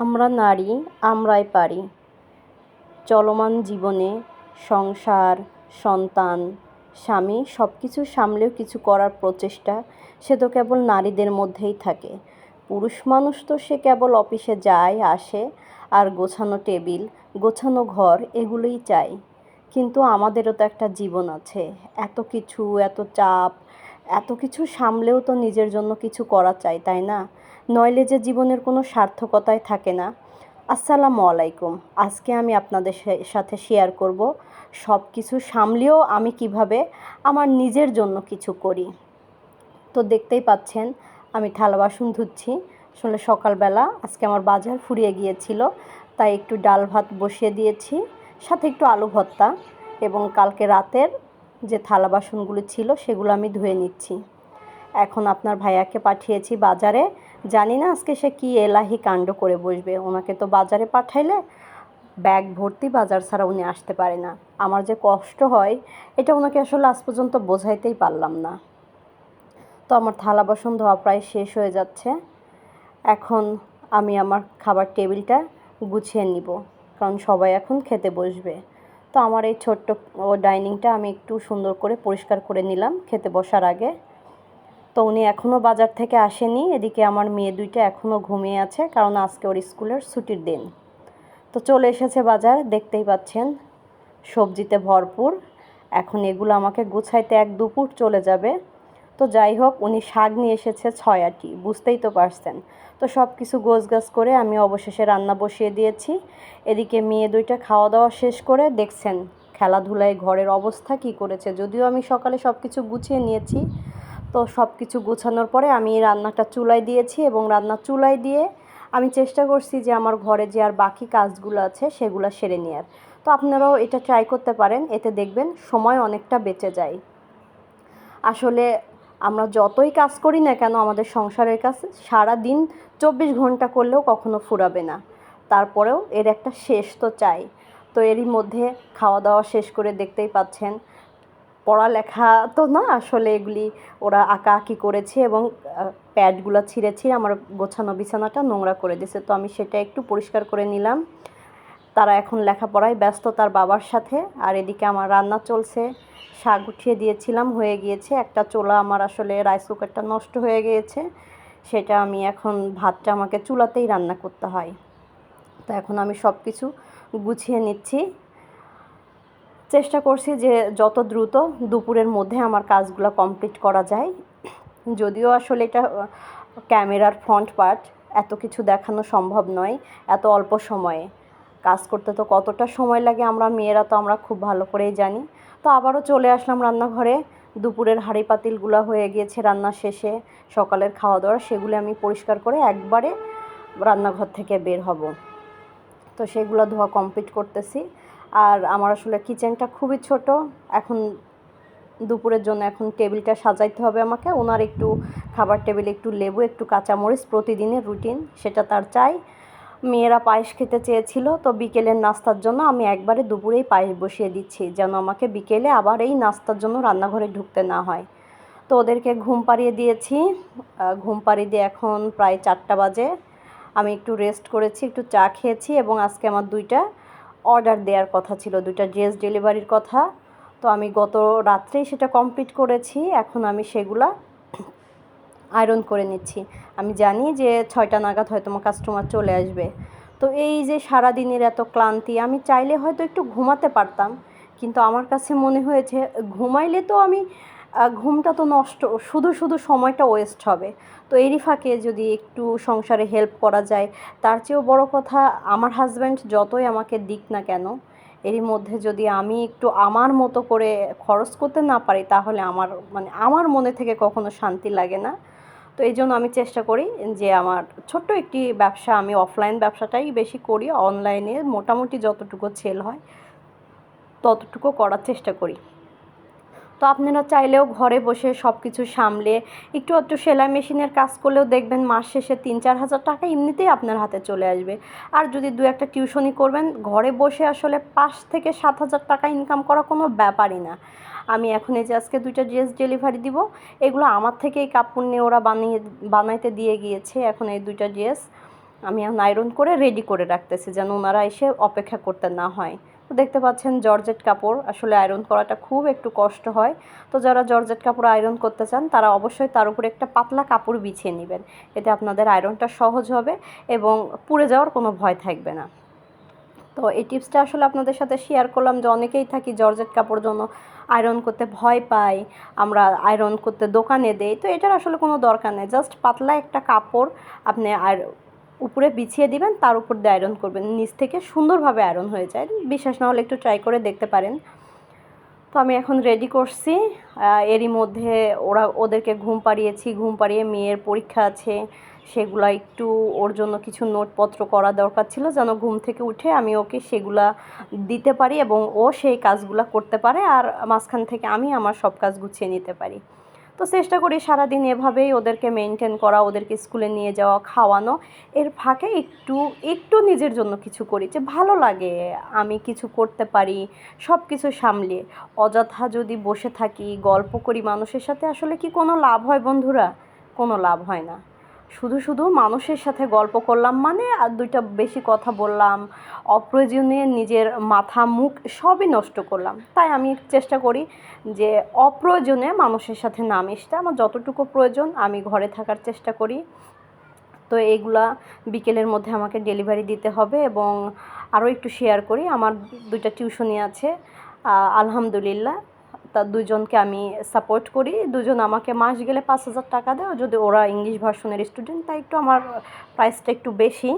আমরা নারী, আমরাই পারি। চলমান জীবনে সংসার, সন্তান, স্বামী সব কিছু সামলেও কিছু করার প্রচেষ্টা সে তো কেবল নারীদের মধ্যেই থাকে। পুরুষ মানুষ তো সে কেবল অফিসে যায়, আসে আর গোছানো টেবিল, গোছানো ঘর এগুলোই চায়। কিন্তু আমাদেরও তো একটা জীবন আছে। এত কিছু, এত চাপ এত কিছু সামলেও তো নিজের জন্য কিছু করা চাই, তাই না? নইলে যে জীবনের কোনো সার্থকতাই থাকে না। আসসালামু আলাইকুম। আজকে আমি আপনাদের সাথে শেয়ার করব সব কিছু সামলেও আমি কীভাবে আমার নিজের জন্য কিছু করি। তো দেখতেই পাচ্ছেন, আমি থালা বাসন ধুচ্ছি। আসলে সকালবেলা আজকে আমার বাজার ফুরিয়ে গিয়েছিল, তাই একটু ডাল ভাত বসিয়ে দিয়েছি, সাথে একটু আলু ভর্তা এবং কালকে রাতের যে থালা বাসনগুলো ছিল সেগুলো আমি ধুয়ে নিচ্ছি। এখন আপনার ভাইয়াকে পাঠিয়েছি বাজারে। জানি না আজকে সে কী এলাহি কাণ্ড করে বসবে। ওনাকে তো বাজারে পাঠাইলে ব্যাগ ভর্তি বাজার ছাড়া উনি আসতে পারে না। আমার যে কষ্ট হয়, এটা ওনাকে আসলে আজ পর্যন্ত বোঝাইতেই পারলাম না। তো আমার থালা বাসন ধোয়া প্রায় শেষ হয়ে যাচ্ছে। এখন আমি আমার খাবার টেবিলটা গুছিয়ে নিব। কারণ সবাই এখন খেতে বসবে। তো আমার এই ছোট্ট ও ডাইনিংটা আমি একটু সুন্দর করে পরিষ্কার করে নিলাম খেতে বসার আগে। তো উনি এখনও বাজার থেকে আসেনি, এদিকে আমার মেয়ে দুইটা এখনও ঘুমিয়ে আছে কারণ আজকে ওর স্কুলের ছুটির দিন। তো চলে এসেছে বাজার, দেখতেই পাচ্ছেন সবজিতে ভরপুর। এখন এগুলো আমাকে গুছাইতে এক দুপুর চলে যাবে। তো যাই হোক, উনি শাক নিয়ে এসেছে ছয় আটি, বুঝতেই তো পারছেন। তো সব কিছু গোছগাছ করে আমি অবশেষে রান্না বসিয়ে দিয়েছি। এদিকে মেয়ে দুইটা খাওয়া দাওয়া শেষ করে দেখছেন খেলাধুলায় ঘরের অবস্থা কি করেছে। যদিও আমি সকালে সব কিছু গুছিয়ে নিয়েছি, তো সব কিছু গুছানোর পরে আমি রান্নাটা চুলায় দিয়েছি এবং রান্না চুলায় দিয়ে আমি চেষ্টা করছি যে আমার ঘরে যে আর বাকি কাজগুলো আছে সেগুলো সেরে নেওয়ার তো আপনারাও এটা ট্রাই করতে পারেন, এতে দেখবেন সময় অনেকটা বেঁচে যায়। আসলে আমরা যতই কাজ করি না কেন আমাদের সংসারের কাজ সারা দিন চব্বিশ ঘণ্টা করলেও কখনো ফুরাবে না। তারপরেও এর একটা শেষ তো চাই। তো এরই মধ্যে খাওয়া দাওয়া শেষ করে দেখতেই পাচ্ছেন, পড়ালেখা তো না, আসলে এগুলি ওরা আঁকা আঁকি করেছে এবং প্যাডগুলো ছিঁড়েছি আমার গোছানো বিছানাটা নোংরা করে দিয়েছে। তো আমি সেটা একটু পরিষ্কার করে নিলাম। তারা এখন লেখাপড়ায় ব্যস্ত তার বাবার সাথে। আর এদিকে আমার রান্না চলছে। শাক উঠিয়ে দিয়েছিলাম, হয়ে গিয়েছে। একটা চোলা আমার আসলে রাইস কুকারটা নষ্ট হয়ে গিয়েছে। সেটা আমি এখন ভাতটা আমাকে চুলাতেই রান্না করতে হয়। তো এখন আমি সব কিছু গুছিয়ে নিচ্ছি। চেষ্টা করছি যে যত দ্রুত দুপুরের মধ্যে আমার কাজগুলো কমপ্লিট করা যায়। যদিও আসলে এটা ক্যামেরার ফ্রন্ট পার্ট এত কিছু দেখানো সম্ভব নয়, এত অল্প সময়ে। কাজ করতে তো কতটা সময় লাগে, আমরা মেয়েরা তো আমরা খুব ভালো করেই জানি। তো আবারও চলে আসলাম রান্নাঘরে। দুপুরের হাঁড়ি পাতিলগুলো হয়ে গিয়েছে রান্না শেষে। সকালের খাওয়া দাওয়া সেগুলো আমি পরিষ্কার করে একবারে রান্নাঘর থেকে বের হব। তো সেগুলো ধোয়া কমপ্লিট করতেছি। আর আমার আসলে কিচেনটা খুবই ছোট। এখন দুপুরের জন্য এখন টেবিলটা সাজাইতে হবে আমাকে। ওনার একটু খাবার টেবিলে একটু লেবু, একটু কাঁচামরিচ, প্রতিদিনের রুটিন, সেটা তার চাই। মেয়েরা পায়েস খেতে চেয়েছিল, তো বিকেলের নাস্তার জন্য আমি একবারে দুপুরেই পায়েস বসিয়ে দিচ্ছি, যেন আমাকে বিকেলে আবার এই নাস্তার জন্য রান্নাঘরে ঢুকতে না হয়। তো ওদেরকে ঘুম পাড়িয়ে দিয়েছি ঘুম পাড়িয়ে দিয়ে এখন প্রায় চারটা বাজে। আমি একটু রেস্ট করেছি, একটু চা খেয়েছি এবং আজকে আমার দুইটা অর্ডার দেওয়ার কথা ছিল, দুইটা ড্রেস ডেলিভারির কথা। তো আমি গত রাত্রেই সেটা কমপ্লিট করেছি, এখন আমি সেগুলা আয়রন করে নিচ্ছি। আমি জানি যে ছয়টা নাগাদ হয়তো আমার কাস্টমার চলে আসবে। তো এই যে সারা দিনের এত ক্লান্তি, আমি চাইলে হয়তো একটু ঘুমাতে পারতাম, কিন্তু আমার কাছে মনে হয়েছে ঘুমাইলে তো আমি ঘুমটা তো নষ্ট, শুধু শুধু সময়টা ওয়েস্ট হবে। তো এরই ফাঁকে যদি একটু সংসারে হেল্প করা যায়, তার চেয়েও বড় কথা আমার হাজব্যান্ড যতই আমাকে দিক না কেন, এরই মধ্যে যদি আমি একটু আমার মতো করে খরচ করতে না পারি, তাহলে আমার মানে আমার মনে থেকে কখনো শান্তি লাগে না। তো এই জন্য আমি চেষ্টা করি যে আমার ছোট্ট একটি ব্যবসা, আমি অফলাইন ব্যবসাটাই বেশি করি অনলাইনে মোটামুটি যতটুকু সেল হয় ততটুকু করার চেষ্টা করি। তো আপনারা চাইলেও ঘরে বসে সব কিছু সামলে, একটু একটু সেলাই মেশিনের কাজ করলেও দেখবেন মাস শেষে তিন, চার হাজার টাকা এমনিতেই আপনার হাতে চলে আসবে। আর যদি দু একটা টিউশনি করবেন, ঘরে বসে আসলে পাঁচ থেকে সাত হাজার টাকা ইনকাম করা কোনো ব্যাপারই না। আমি এখন এই যে আজকে দুইটা ড্রেস ডেলিভারি দিব, এগুলো আমার থেকেই কাপড় নিয়ে ওরা বানিয়ে, বানাইতে দিয়ে গিয়েছে এখন এই দুইটা ড্রেস আমি এখন আয়রন করে রেডি করে রাখতেছি যেন ওনারা এসে অপেক্ষা করতে না হয়। তো দেখতে পাচ্ছেন জর্জেট কাপড়। আসলে আয়রন করাটা খুব একটু কষ্ট হয়। তো যারা জর্জেট কাপড় আয়রন করতে চান, তারা অবশ্যই তার উপরে একটা পাতলা কাপড় বিছিয়ে নেবেন। এতে আপনাদের আয়রনটা সহজ হবে এবং পুড়ে যাওয়ার কোনো ভয় থাকবে না। তো এই টিপসটা আসলে আপনাদের সাথে শেয়ার করলাম যে অনেকেই থাকি জর্জেট কাপড় জন্য আয়রন করতে ভয় পাই আমরা আয়রন করতে দোকানে দেই। তো এটার আসলে কোনো দরকার নেই। জাস্ট পাতলা একটা কাপড় আপনি আর উপরে বিছিয়ে দিবেন, তার উপর দিয়ে আয়রন করবেন। নিচ থেকে সুন্দরভাবে আয়রন হয়ে যায়। বিশ্বাস না হলে একটু ট্রাই করে দেখতে পারেন। তো আমি এখন রেডি করছি। এরই মধ্যে ওরা, ওদেরকে ঘুম পাড়িয়েছি। ঘুম পাড়িয়ে মেয়ের পরীক্ষা আছে। সেগুলা একটু ওর জন্য কিছু নোটপত্র করা দরকার ছিল যেন ঘুম থেকে উঠে আমি ওকে সেগুলা দিতে পারি এবং ও সেই কাজগুলা করতে পারে। আর মাঝখান থেকে আমি আমার সব কাজ গুছিয়ে নিতে পারি। তো চেষ্টা করি সারাদিন এভাবেই ওদেরকে মেনটেন করা, ওদেরকে স্কুলে নিয়ে যাওয়া, খাওয়ানো। এর ফাঁকে একটু একটু নিজের জন্য কিছু করি যে ভালো লাগে, আমি কিছু করতে পারি সব কিছু সামলে অযথা যদি বসে থাকি, গল্প করি মানুষের সাথে, আসলে কি কোনো লাভ হয় বন্ধুরা? কোনো লাভ হয় না। শুধু শুধু মানুষের সাথে গল্প করলাম মানে আর দুইটা বেশি কথা বললাম অপ্রয়োজনীয় নিজের মাথা, মুখ সবই নষ্ট করলাম। তাই আমি চেষ্টা করি যে অপ্রয়োজনে মানুষের সাথে না মিশতে। আমার যতটুকু প্রয়োজন আমি ঘরে থাকার চেষ্টা করি। তো এইগুলা বিকেলের মধ্যে আমাকে ডেলিভারি দিতে হবে এবং আরও একটু শেয়ার করি। আমার দুইটা টিউশনি আছে আলহামদুলিল্লাহ। তা দুজনকে আমি সাপোর্ট করি। দুজন আমাকে মাস গেলে পাঁচ হাজার টাকা দেয়। যদি ওরা ইংলিশ ভার্সনের স্টুডেন্ট তাই একটু আমার প্রাইসটা একটু বেশি।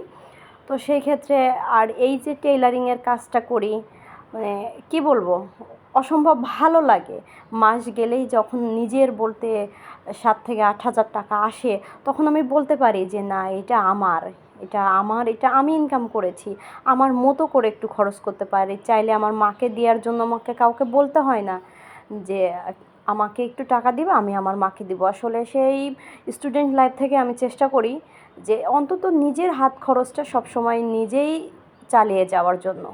তো সেই ক্ষেত্রে আর এই যে টেইলারিংয়ের কাজটা করি মানে কি বলব, অসম্ভব ভালো লাগে। মাস গেলেই যখন নিজের বলতে সাত থেকে আট হাজার টাকা আসে, তখন আমি বলতে পারি যে, না, এটা আমার। এটা আমার, এটা আমি ইনকাম করেছি। আমার মতো করে একটু খরচ করতে পারি। চাইলে আমার মাকে দেওয়ার জন্য আমাকে কাউকে বলতে হয় না। যে, আমাকে একটু টাকা দিবে, আমি আমার মাকে দিব। আসলে সেই স্টুডেন্ট লাইফ থেকে আমি চেষ্টা করি যে, অন্তত নিজের হাত খরচটা সবসময় নিজেই চালিয়ে যাওয়ার জন্য।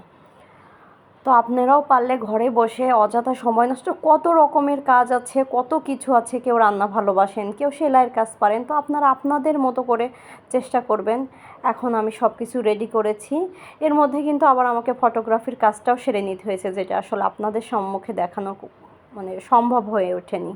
তো আপনারাও পারলে ঘরে বসে অযথা সময় নষ্ট, কত রকমের কাজ আছে, কত কিছু আছে, কেউ রান্না ভালোবাসেন, কেউ সেলাইয়ের কাজ পারেন, তো আপনারা আপনাদের মতো করে চেষ্টা করবেন। এখন আমি সব কিছু রেডি করেছি। এর মধ্যে কিন্তু আবার আমাকে ফটোগ্রাফির কাজটাও সেরে নিতে হয়েছে, যেটা আসলে আপনাদের সম্মুখে দেখানো মানে সম্ভব হয়ে ওঠেনি।